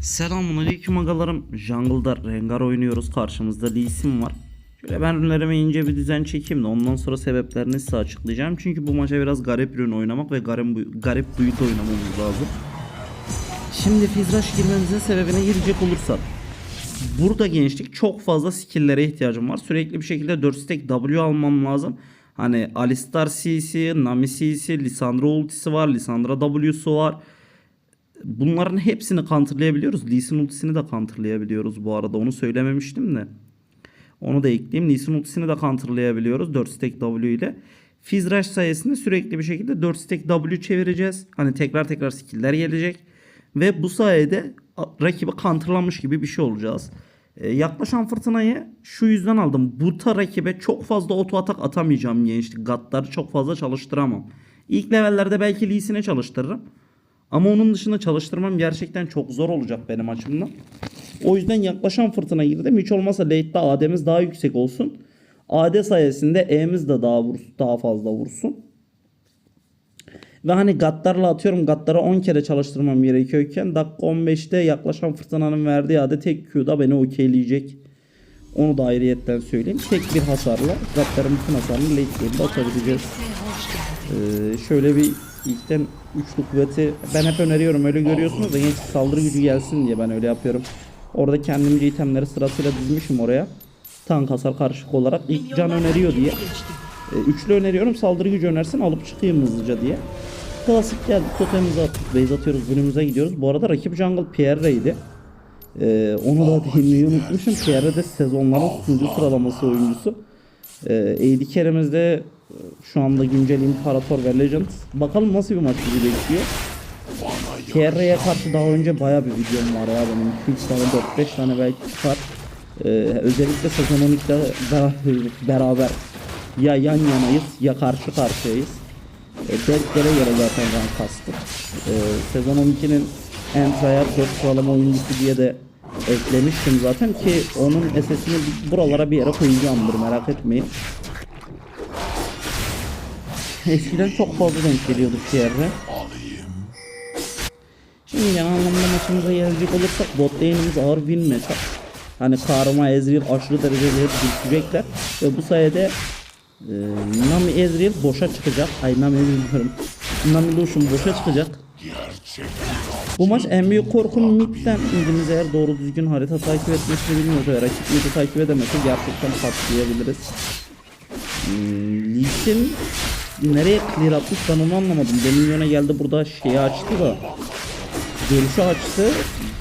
Selamünaleyküm agalarım. Jungle'da Rengar oynuyoruz. Karşımızda Lee var. Şöyle ben ürünlerime ince bir düzen çekeyim de ondan sonra sebeplerini size açıklayacağım. Çünkü bu maça biraz garip ürün oynamak ve garip, garip build oynamamız lazım. Şimdi Fizraş girmemizin sebebine girecek olursak. Burada gençlik çok fazla skill'lere ihtiyacım var. Sürekli bir şekilde 4 stack W almam lazım. Hani Alistar CC, Nami CC, Lisandra ultisi var, Lisandra W'su var. Bunların hepsini counterlayabiliyoruz. Lee Sin ultisini de counterlayabiliyoruz bu arada. Onu söylememiştim de. Onu da ekleyeyim. Lee Sin ultisini de counterlayabiliyoruz 4 stack W ile. Fizz sayesinde sürekli bir şekilde 4 stack W çevireceğiz. Hani tekrar tekrar skill'ler gelecek. Ve bu sayede rakibi counterlamış gibi bir şey olacağız. Ee, yaklaşan fırtınayı şu yüzden aldım. Buta rakibe çok fazla oto atak atamayacağım gençlik. Gatları çok fazla çalıştıramam. İlk levellerde belki Lee Sin'e çalıştırırım. Ama onun dışında çalıştırmam gerçekten çok zor olacak benim açımdan. O yüzden yaklaşan fırtına girdim. Hiç olmazsa late'de AD'miz daha yüksek olsun. AD sayesinde E'miz de daha vursun, daha fazla vursun. Ve hani gatlarla atıyorum gatlara 10 kere çalıştırmam gerekiyorken dakika 15'te yaklaşan fırtınanın verdiği adet tek Q'da beni okeyleyecek. Onu da ayrıyetten söyleyeyim. Tek bir hasarla gatların bütün hasarını late game'de atabileceğiz. Ee, şöyle bir ilkten üçlü kuvveti ben hep öneriyorum öyle görüyorsunuz da genç saldırı gücü gelsin diye ben öyle yapıyorum. Orada kendimce itemleri sırasıyla dizmişim oraya. Tank hasar karışık olarak ilk can öneriyor diye. E, üçlü öneriyorum saldırı gücü önersin alıp çıkayım hızlıca diye. Klasik geldik totemimizi attık base atıyoruz bölümümüze gidiyoruz. Bu arada rakip jungle Pierre'ydi. Ee, onu da değinmeyi unutmuşum. Pierre de sezonların sunucu sıralaması oyuncusu. Ee, AD Kerem'izde şu anda güncel İmparator ve Legend. Bakalım nasıl bir maç bizi bekliyor. Pierre'ye karşı daha önce baya bir videom var ya benim 2-3 tane 4-5 tane belki çıkar. Ee, özellikle sezon 12'de beraber, beraber ya yan yanayız ya karşı karşıyayız. E, Berklere göre zaten rank kastık. E, sezon 12'nin en tryhard 4 sıralama oyuncusu diye de eklemiştim zaten ki onun SS'ini buralara bir yere koyacağımdır merak etmeyin. Eskiden çok fazla denk geliyordu Pierre. Şimdi genel anlamda maçımıza gelecek olursak bot lane'imiz ağır win matchup. Hani Karma, Ezreal aşırı derecede düşecekler ve bu sayede ee, Nami Ezreal boşa çıkacak. Ay Nami Ezreal diyorum. Nami Lucian boşa çıkacak. Bu maç en büyük korkum midden İngiliz eğer doğru düzgün harita takip etmesini bilmiyorsa ve rakip midi takip edemezse gerçekten patlayabiliriz. Hmm, Lee Sin nereye clear atmış ben onu anlamadım. Demin yöne geldi burada şeyi açtı da görüşü açtı.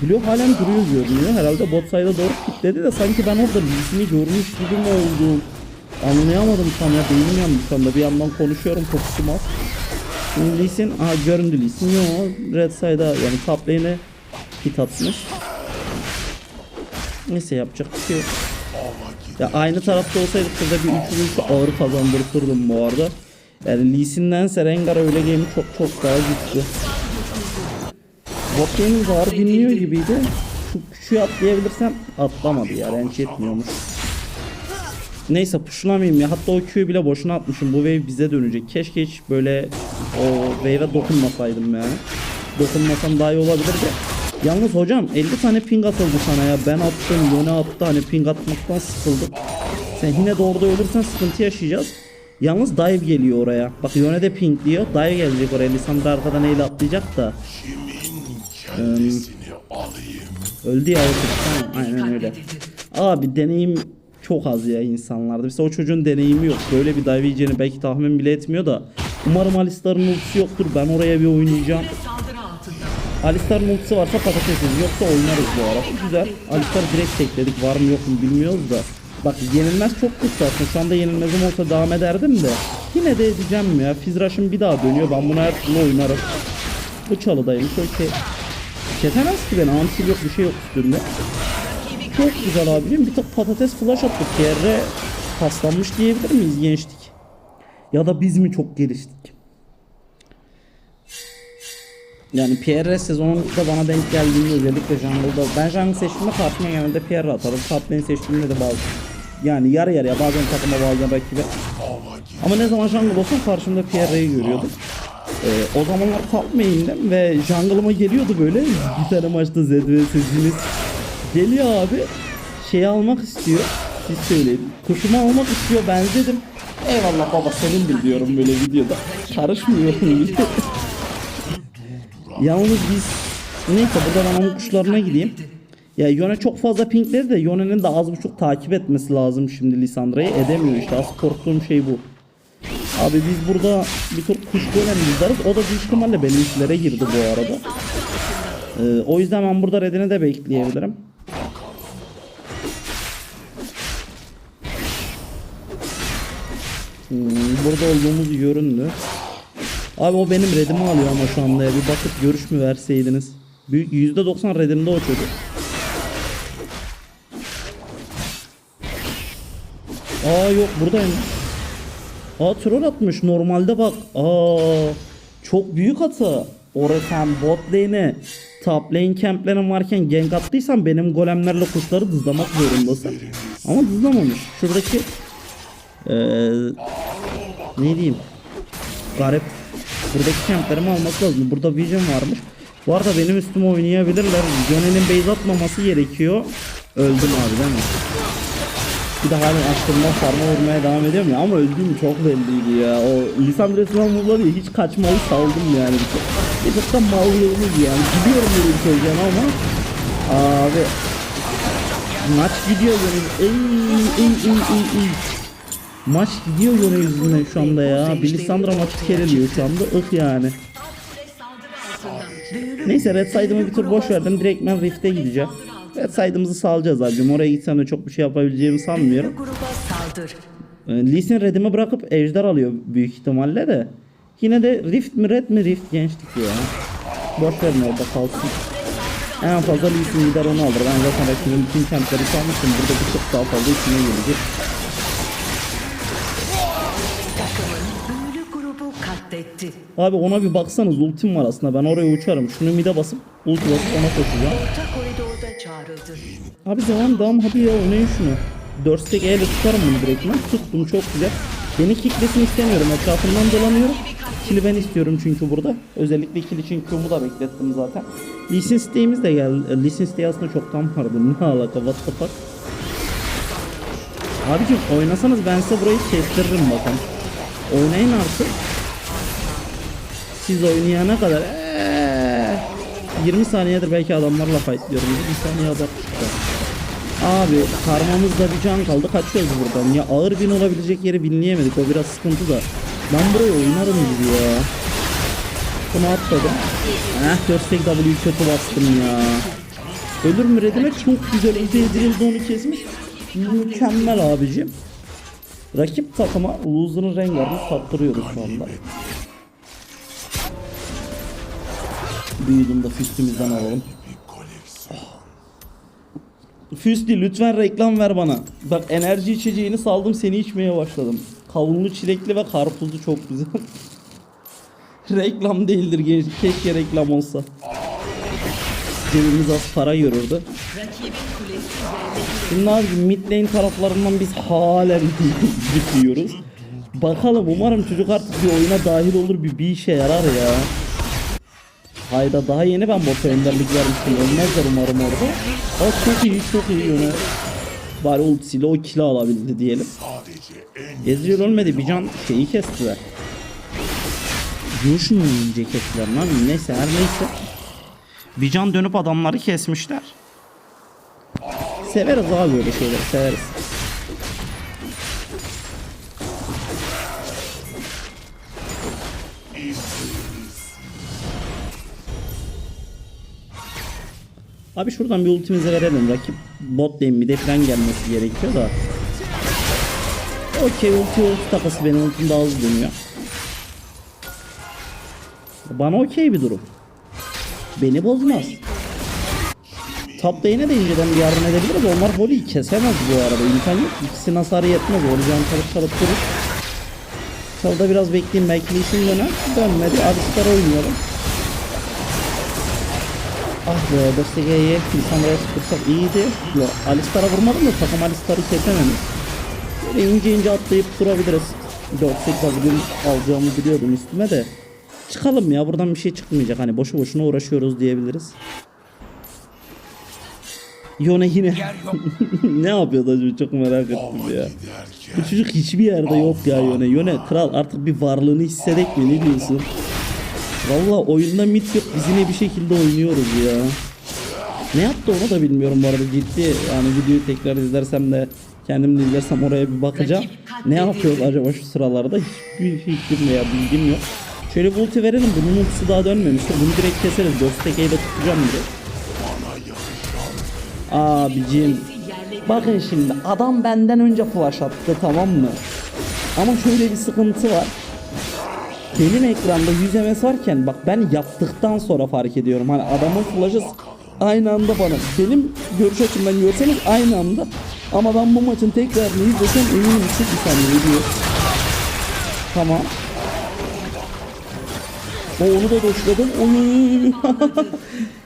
Blue halen duruyor görünüyor. Herhalde bot side'a doğru kilitledi de sanki ben orada Lee Sin'i görmüş gibi mi oldum? Anlayamadım tam ya beynim yandı şu anda bir yandan konuşuyorum kokusum az. Şimdi aha göründü Lee yo Red Side'a yani top lane'e hit atmış. Neyse yapacak bir şey yok. Ya aynı tarafta olsaydık burada bir üçlü üçlü ağır kazandırtırdım bu arada. Yani Lee Sin'dense Rengar öyle game'i çok çok daha güçlü. Bot game'imiz ağır bilmiyor gibiydi. Şu küçüğü atlayabilirsem atlamadı ya renç etmiyormuş. Neyse puşlamayayım ya. Hatta o Q'yu bile boşuna atmışım. Bu wave bize dönecek. Keşke hiç böyle o wave'e dokunmasaydım yani. Dokunmasam daha iyi olabilirdi. Yalnız hocam 50 tane ping atıldı sana ya. Ben attım, Yone attı. Hani ping atmaktan sıkıldık. Sen yine de orada ölürsen sıkıntı yaşayacağız. Yalnız dive geliyor oraya. Bak Yone de ping diyor. Dive gelecek oraya. Lisandra arkadan eyle atlayacak da. Öldü ya. Tamam, aynen öyle. Abi deneyim çok az ya insanlarda. Mesela o çocuğun deneyimi yok. Böyle bir dive yiyeceğini belki tahmin bile etmiyor da. Umarım Alistar'ın ultisi yoktur. Ben oraya bir oynayacağım. Alistar'ın ultisi varsa patatesiz. Yoksa oynarız bu ara. Güzel. Alistar'ı direkt tekledik. Var mı yok mu bilmiyoruz da. Bak yenilmez çok güçlü aslında. Şu anda yenilmezim olsa devam ederdim de. Yine de edeceğim ya. Fizraş'ın bir daha dönüyor. Ben bunu her türlü oynarım. Bu çalıdayım. Okey. Kesemez ki beni. Antil yok bir şey yok üstünde. Çok güzel abicim. Bir tık patates flash attık. Yerre paslanmış diyebilir miyiz gençlik? Ya da biz mi çok geliştik? Yani Pierre sezonunda bana denk geldiğinde özellikle jungle'da ben jungle seçtiğimde karşıma genelde Pierre atarım. Top seçtiğimde de bazı yani yarı yarıya bazen takıma bazen rakibe. Ama ne zaman jungle olsam karşımda Pierre'yi görüyordum. Ee, o zamanlar top main'dim ve jungle'ıma geliyordu böyle. Bir tane maçta ZV sesiniz geliyor abi. Şeyi almak istiyor. Siz söyleyin. Kuşumu almak istiyor ben dedim. Eyvallah baba senindir diyorum böyle videoda. Karışmıyorum. Yalnız biz neyse burada ben onun kuşlarına gideyim. Ya Yone çok fazla pinkledi de Yone'nin de az buçuk takip etmesi lazım şimdi Lisandra'yı edemiyor işte az korktuğum şey bu. Abi biz burada bir tur kuş golem. O da büyük ihtimalle benimkilere girdi bu arada. Ee, o yüzden ben burada redini de bekleyebilirim. Hmm, burada olduğumuz göründü. Abi o benim redimi alıyor ama şu anda ya. Bir bakıp görüş mü verseydiniz. Büyük %90 redimde o çocuk. Aa yok buradayım. Aa troll atmış normalde bak. Aa çok büyük hata. Oraya sen bot lane'e top lane camplerin varken gank attıysan benim golemlerle kuşları dızlamak zorundasın. Ama dızlamamış. Şuradaki eee ne diyeyim garip buradaki camplerimi alması lazım. Burada vision varmış. Bu arada benim üstüme oynayabilirler. Yone'nin base atmaması gerekiyor. Öldüm abi değil mi? Bir de hala aşkımdan sarma vurmaya devam ediyorum ya ama öldüğüm çok belliydi ya. O lisan resmen vurmadı ya hiç kaçmayı saldım yani. Bir tık da mallığımız yani. Biliyorum böyle bir şey olacağını ama abi maç gidiyor yani. Ey ey ey ey ey. Maç gidiyor yöne yüzünden şu anda ya. Bilisandra maçı kereliyor şu anda. Ih yani. Neyse Red Side'ımı bir tur boş verdim. Direkt ben Rift'e gideceğim. Red Side'ımızı salacağız abicim. Oraya gitsem de çok bir şey yapabileceğimi sanmıyorum. Ee, Lee Sin Red'imi bırakıp Ejder alıyor büyük ihtimalle de. Yine de Rift mi Red mi Rift gençlik ya. Boş verin orada kalsın. En fazla Lee Sin gider onu alır. Ben zaten rakibin bütün kentleri salmıştım. Burada bir çok daha fazla içine gelecek. Abi ona bir baksanız ultim var aslında. Ben oraya uçarım. Şunu mide basıp ulti basıp ona koşacağım. Abi devam devam hadi ya oynayın şunu. 4 stack E ile tutarım bunu direkt ben. Tuttum çok güzel. Beni kicklesin istemiyorum. Etrafından dolanıyorum. Kili ben istiyorum çünkü burada. Özellikle kili için Q'mu da beklettim zaten. Lee Sin stack'imiz de geldi. Lee Sin stack aslında çoktan vardı. Ne alaka what the fuck. Abicim oynasanız ben size burayı kestiririm bakın. Oynayın artık. Siz oynayana kadar eee, 20 saniyedir belki adamlarla fight diyorum. 20 saniye abarttık Abi karmamızda bir can kaldı. Kaçıyoruz buradan. Ya ağır bin olabilecek yeri binleyemedik. O biraz sıkıntı da. Ben burayı oynarım gibi ya. Bunu atladım. Eh 4 stack W'yu kötü bastım ya. Ölür mü redime çok güzel izleyicilerimiz onu kesmiş. Mükemmel abicim. Rakip takıma loser'ın rengarını sattırıyoruz şu anda. Büyüdüm de füstümüzden alalım. Füsti lütfen reklam ver bana. Bak enerji içeceğini saldım seni içmeye başladım. Kavunlu çilekli ve karpuzlu çok güzel. reklam değildir genç. Keşke reklam olsa. Cebimiz az para görürdü. Şimdi abi mid lane taraflarından biz halen gidiyoruz. Bakalım umarım çocuk artık bir oyuna dahil olur bir, bir işe yarar ya. Hayda daha yeni ben bota önderlik vermiştim. Ölmezler umarım orada. Aa çok iyi çok iyi yöne. Bari ultisiyle o kilo alabildi diyelim. Ezreal ölmedi bir can şeyi kestiler. Yuş mu yiyince kestiler lan neyse her neyse. Bir can dönüp adamları kesmişler. Severiz abi böyle şeyleri severiz. Abi şuradan bir ultimizi verelim rakip bot lane bir de falan gelmesi gerekiyor da. Okey ulti ulti takası benim ultim daha hızlı dönüyor. Bana okey bir durum. Beni bozmaz. Top lane'e de inceden bir yardım edebiliriz. Onlar Voli'yi kesemez bu arada. İmkan yok. İkisinin hasarı yetmez. Voli'den çalıp çalıp durur. Çalda biraz bekleyeyim. Belki Lee döner. Dönmedi. Alistar oynayalım. Ah be Dostege'ye Lisandra'ya sıkırsak iyiydi. Yok Alistar'a vurmadım da takım Alistar'ı kesememiş. Böyle ince ince atlayıp durabiliriz. 4 8 bugün alacağımı biliyordum üstüme de. Çıkalım ya buradan bir şey çıkmayacak. Hani boşu boşuna uğraşıyoruz diyebiliriz. Yone yine ne yapıyordu acaba çok merak ettim ya. Bu çocuk hiçbir yerde yok ya Yone. Yone kral artık bir varlığını hissedek mi ne diyorsun? Valla oyunda mit yok biz yine bir şekilde oynuyoruz ya. Ne yaptı onu da bilmiyorum bu arada ciddi yani videoyu tekrar izlersem de kendim de izlersem oraya bir bakacağım. Ne yapıyor acaba şu sıralarda hiçbir fikrim veya bilgim yok. Şöyle bir ulti verelim bunun ultisi daha dönmemiştir. Bunu direkt keseriz. Ghost Teke'yi de tutacağım direkt. Abicim bakın şimdi adam benden önce flash attı tamam mı? Ama şöyle bir sıkıntı var. Benim ekranda 100 MS varken bak ben yaptıktan sonra fark ediyorum. Hani adamın flash'ı aynı anda bana. Benim görüş açımdan görseniz aynı anda. Ama ben bu maçın tekrarını izlesem eminim ki bir saniye diyor. Tamam. O onu da doşladım.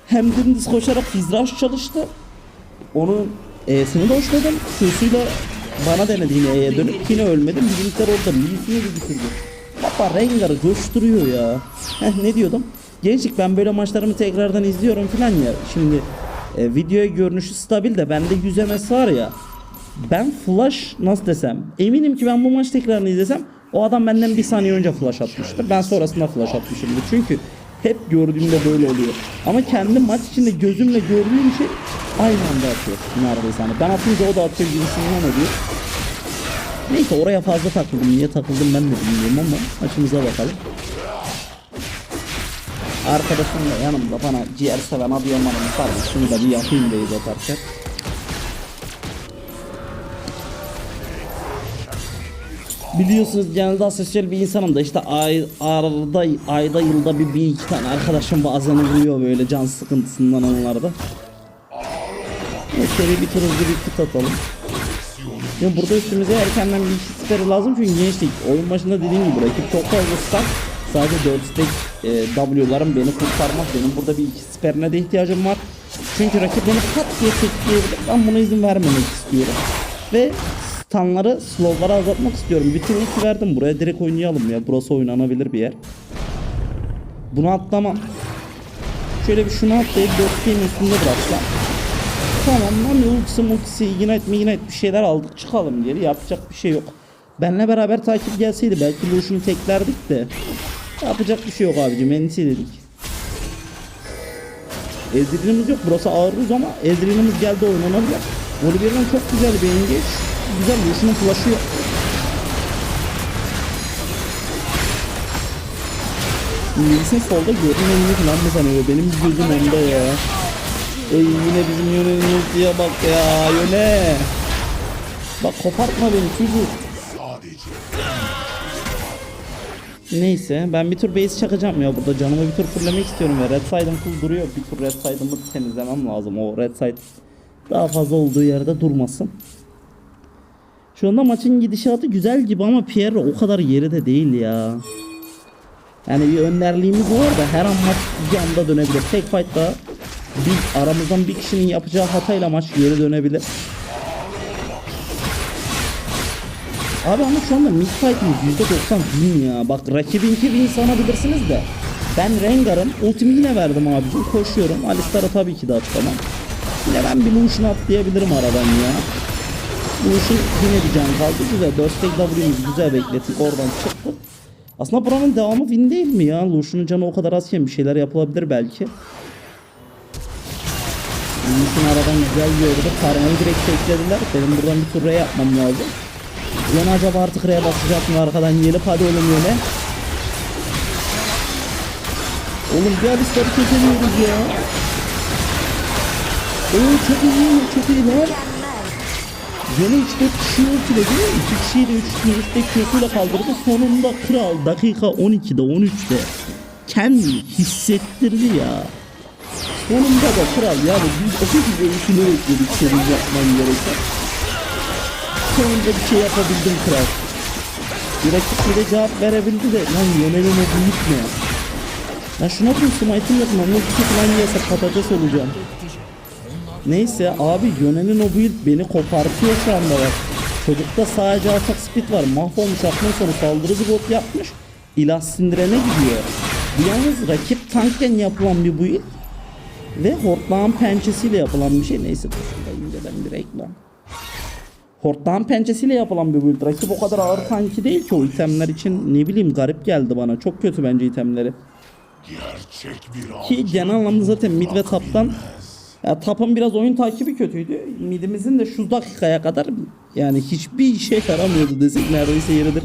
Hem dümdüz koşarak fizraş çalıştı. Onun E'sini doşladım. Q'suyla bana denedi yine E'ye dönüp yine ölmedim. Bizimkiler orada de bitirdi. Baba Rengar'ı coşturuyor ya. Heh ne diyordum? Gençlik ben böyle maçlarımı tekrardan izliyorum filan ya. Şimdi e, videoya görünüşü stabil de bende 100 MS var ya. Ben flash nasıl desem eminim ki ben bu maç tekrarını izlesem o adam benden bir saniye önce flash atmıştır. Ben sonrasında flash atmışımdır. Çünkü hep gördüğümde böyle oluyor. Ama kendi maç içinde gözümle gördüğüm şey aynı anda atıyor neredeyse. Hani ben atınca o da atıyor gibisinden oluyor. Neyse oraya fazla takıldım. Niye takıldım ben de bilmiyorum ama maçımıza bakalım. Arkadaşım da yanımda bana ciğer seven Adıyaman'ın sarmış. Şunu da bir yapayım beyaz atarken. Biliyorsunuz genelde asosyal bir insanım da işte ay, arada ayda yılda bir, bir iki tane arkadaşım bazen oluyor böyle can sıkıntısından onlarda. Neyse bir tur bir kit atalım. Ya burada üstümüze erkenden bir iki siperi lazım çünkü gençlik oyun başında dediğim gibi rakip çok fazla stack. Sadece 4 stack e, W'larım beni kurtarmaz. Benim burada bir iki siperine de ihtiyacım var. Çünkü rakip beni pat diye tekleyebilir. Ben buna izin vermemek istiyorum. Ve stunları, slowları azaltmak istiyorum. Tur ulti verdim buraya direkt oynayalım ya. Burası oynanabilir bir yer. Bunu atlamam. Şöyle bir şunu atlayıp 4 game üstünde bıraksam. Tamam lan ultisi multisi ignite mi ignite bir şeyler aldık çıkalım geri yapacak bir şey yok. Benle beraber takip gelseydi belki Lucian'ı teklerdik de. Yapacak bir şey yok abicim enisi dedik. Ezreal'imiz yok burası ağırız ama Ezreal'imiz geldi oynanabilir. Oliver'ın çok güzel bir engage. Güzel Lucian'ın flash'ı yok. Melis'in solda görünmemeli falan mı sanıyor? Benim gözüm onda ya. Ey yine bizim ultiye bak ya yöne. Bak kopartma beni çocuk. Neyse ben bir tur base çakacağım ya burada canımı bir tur fırlamak istiyorum ve red side'ım full duruyor. Bir tur red side'ımı temizlemem lazım. O red side daha fazla olduğu yerde durmasın. Şu anda maçın gidişatı güzel gibi ama Pierre o kadar yeri de değil ya. Yani bir önderliğimiz var da her an maç bir anda dönebilir. Tek fight daha bir aramızdan bir kişinin yapacağı hatayla maç geri dönebilir. Abi ama şu anda mid fight'imiz %90 win ya. Bak rakibinki win sanabilirsiniz de. Ben Rengar'ım. Ultimi yine verdim abicim. Koşuyorum. Alistar'a tabii ki de atlamam. Yine ben bir Lucian atlayabilirim aradan ya. Lucian yine bir can kaldı. Güzel. 4 stack W'miz güzel beklettik. Oradan çıktık. Aslında buranın devamı win değil mi ya? Lucian'ın canı o kadar azken bir şeyler yapılabilir belki. Lucian aradan güzel gördü. Karmayı direkt teklediler. Benim buradan bir tur yapmam lazım. Yine acaba artık R'ye basacak mı arkadan gelip hadi oğlum yine. Oğlum bir alistarı kesemiyoruz ya. Oo çok iyi çok iyi lan. Yine 3-4 kişi ultiledi. 2 kişiyi de 3 kişiyi kötüyle kaldırdı. Sonunda kral dakika 12'de 13'te kendini hissettirdi ya. Sonunda da kral yani biz o şekilde işini bekledik senin yapman gereken. Sonunda bir şey yapabildim kral. Rakip bir de cevap verebildi de lan yönelim o büyük ne? Ya şuna bir smite'ım yok lan. Multi falan yiyese patates olacağım. Neyse abi yönenin o build beni kopartıyor şu anda bak. Çocukta sadece atak speed var. Mahvolmuş aklın sonu saldırıcı bot yapmış. İlah sindirene gidiyor. Yalnız rakip tankken yapılan bir build ve hortlağın pençesiyle yapılan bir şey. Neyse dur şurada inceden bir reklam. Hortlağın pençesiyle yapılan bir build. Rakip o kadar ağır tanki değil ki o itemler için ne bileyim garip geldi bana. Çok kötü bence itemleri. Gerçek bir Ki genel anlamda zaten mid ve taptan ya tapın biraz oyun takibi kötüydü. Midimizin de şu dakikaya kadar yani hiçbir işe yaramıyordu desek neredeyse yeridir.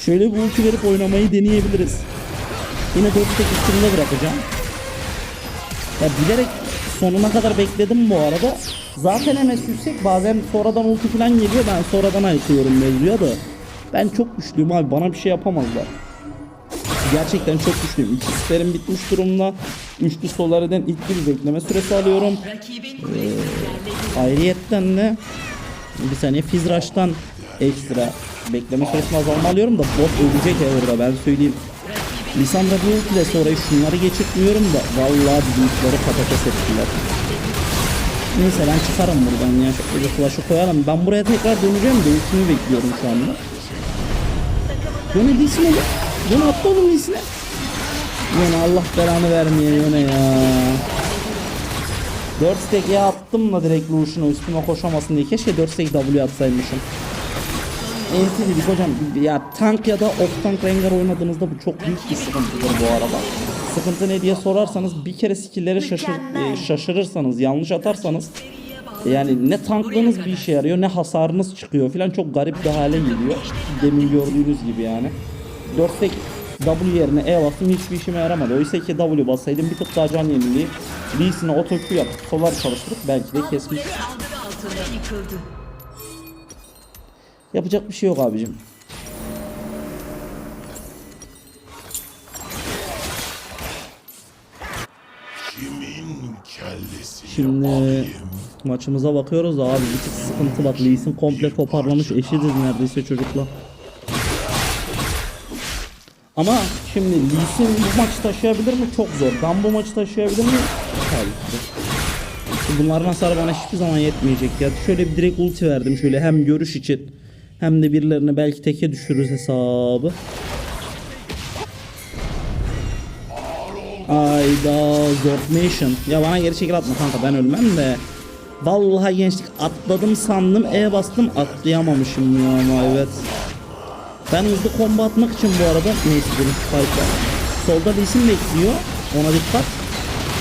Şöyle bir ulti verip oynamayı deneyebiliriz. Yine 4 tek üstünde bırakacağım. Ya bilerek sonuna kadar bekledim bu arada. Zaten MS yüksek bazen sonradan ulti falan geliyor ben sonradan ayıklıyorum mevzuya da. Ben çok güçlüyüm abi bana bir şey yapamazlar. Gerçekten çok güçlüyüm. İki siperim bitmiş durumda. Üçlü Solari'den ilk bir bekleme süresi alıyorum. Rakibin Ayrıyetten de bir saniye Fizraş'tan ekstra bekleme süresini azalma alıyorum da bot ölecek ya ben söyleyeyim. Lisandra bu ultiyle sonra şunları geçirtmiyorum da vallahi bizimkileri patates ettiler. Neyse ben çıkarım buradan ya. Şöyle flash'ı koyalım. Ben buraya tekrar döneceğim de ultimi bekliyorum şu anda. Yone değilsin oğlum. Yone attı oğlum iyisine. Yone Allah belanı vermeye Yone ya. 4 stack ya attım da direkt Lucian'a üstüme koşamasın diye. Keşke 4 stack W atsaymışım. Enti dedik hocam ya tank ya da off tank Rengar oynadığınızda bu çok büyük bir sıkıntıdır bu arada. Sıkıntı ne diye sorarsanız bir kere skill'leri şaşır, e, şaşırırsanız yanlış atarsanız yani ne tanklığınız bir işe yarıyor ne hasarınız çıkıyor filan çok garip bir hale geliyor. Demin gördüğünüz gibi yani. 4 stack W yerine E bastım hiçbir işime yaramadı. Oysa ki W bassaydım bir tık daha can yeniliği. Lee'sine auto Q yapıp solar çalıştırıp belki de kesmiş. Yapacak bir şey yok abicim. Şimdi maçımıza bakıyoruz da abi bir tık sıkıntı bak Lee Sin komple toparlamış eşidir neredeyse çocukla. Ama şimdi Lee Sin bu maçı taşıyabilir mi? Çok zor. Ben bu maçı taşıyabilir mi? Tabii Bunların hasarı bana hiçbir zaman yetmeyecek ya. Şöyle bir direkt ulti verdim şöyle hem görüş için hem de birilerini belki teke düşürürüz hesabı. Ayda Zortmation. Ya bana geri çekil atma kanka ben ölmem de. Vallahi gençlik atladım sandım E bastım atlayamamışım ya ama evet. Ben hızlı combo atmak için bu arada neyse spike var. Solda Lee Sin bekliyor. Ona dikkat.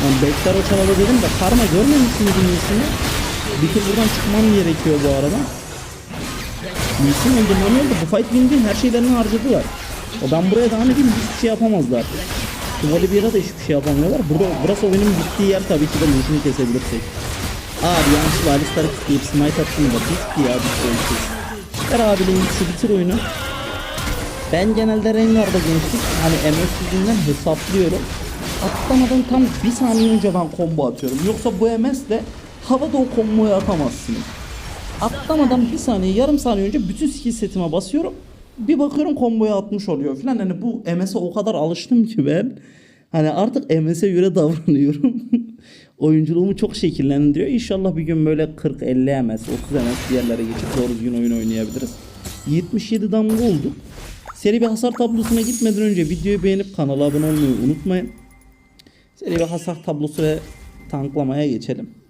Yani bekler o çalada dedim de karma görmemiş miydin? Bir tur buradan çıkmam gerekiyor bu arada. Sin öldü ne oldu? Bu fight win her şeylerini harcadılar. O ben buraya devam edeyim hiçbir şey yapamazlar. Bu Volibear'a da hiçbir şey yapamıyorlar. Burada, burası oyunun bittiği yer tabii ki de Lucian'ı kesebilirsek. Abi yanlışlıkla Alistar'ı kitleyip smite attım da bitti ya şey olsun. Ver abi şu bitir oyunu. Ben genelde Rengar'da gençlik hani MS yüzünden hesaplıyorum. Atlamadan tam bir saniye önce ben combo atıyorum. Yoksa bu MS'le havada o komboyu atamazsınız. Atlamadan bir saniye yarım saniye önce bütün skill setime basıyorum. Bir bakıyorum komboya atmış oluyor falan. Hani bu MS'e o kadar alıştım ki ben. Hani artık MS'e göre davranıyorum. Oyunculuğumu çok şekillendiriyor. İnşallah bir gün böyle 40-50 MS, 30 MS yerlere geçip doğru düzgün oyun oynayabiliriz. 77 damga olduk. Seri bir hasar tablosuna gitmeden önce videoyu beğenip kanala abone olmayı unutmayın. Seri bir hasar tablosu ve tanklamaya geçelim.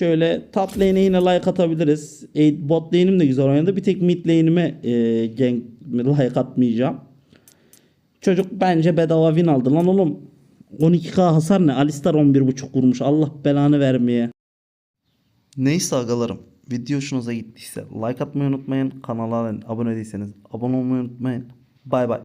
Şöyle top lane'e yine like atabiliriz. E, bot lane'im de güzel oynadı. Bir tek mid lane'ime e, gank like atmayacağım. Çocuk bence bedava win aldı lan oğlum. 12k hasar ne? Alistar 11.5 vurmuş. Allah belanı vermeye. Neyse agalarım. Video hoşunuza gittiyse like atmayı unutmayın. Kanala abone değilseniz abone olmayı unutmayın. Bay bay.